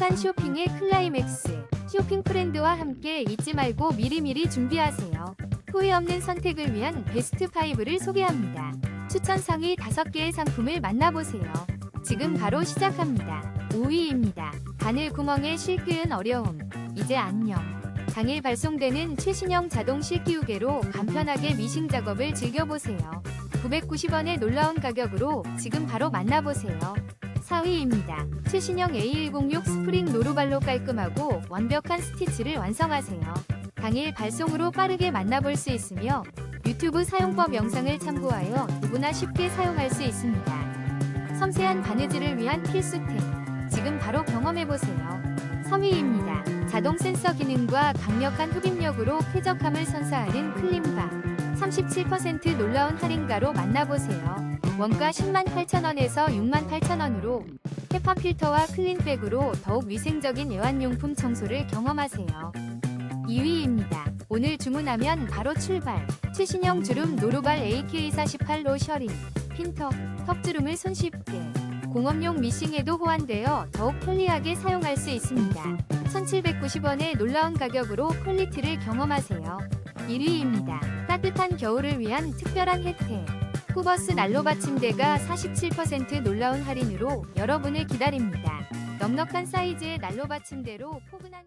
행복한 쇼핑의 클라이맥스. 쇼핑 프렌드와 함께 잊지 말고 미리미리 준비하세요. 후회 없는 선택을 위한 베스트 5를 소개합니다. 추천 상위 5개의 상품을 만나보세요. 지금 바로 시작합니다. 5위입니다. 바늘 구멍에 실기은 어려움. 이제 안녕. 당일 발송되는 최신형 자동 실기우개로 간편하게 미싱 작업을 즐겨보세요. 990원의 놀라운 가격으로 지금 바로 만나보세요. 4위입니다. 최신형 A106 스프링 노루발로 깔끔하고 완벽한 스티치를 완성하세요. 당일 발송으로 빠르게 만나볼 수 있으며 유튜브 사용법 영상을 참고하여 누구나 쉽게 사용할 수 있습니다. 섬세한 바느질을 위한 필수템. 지금 바로 경험해보세요. 3위입니다. 자동 센서 기능과 강력한 흡입력으로 쾌적함을 선사하는 클린바. 37% 놀라운 할인가로 만나보세요. 원가 10만 8천원에서 6만 8천원으로 헤파 필터와 클린백으로 더욱 위생적인 애완용품 청소를 경험하세요. 2위입니다. 오늘 주문하면 바로 출발. 최신형 주름 노루발 AK48 로셔링, 핀터, 턱주름을 손쉽게. 공업용 미싱에도 호환되어 더욱 편리하게 사용할 수 있습니다. 1790원의 놀라운 가격으로 퀄리티를 경험하세요. 1위입니다. 따뜻한 겨울을 위한 특별한 혜택. 쿠버스 난로 받침대가 47% 놀라운 할인으로 여러분을 기다립니다. 넉넉한 사이즈의 난로 받침대로 포근한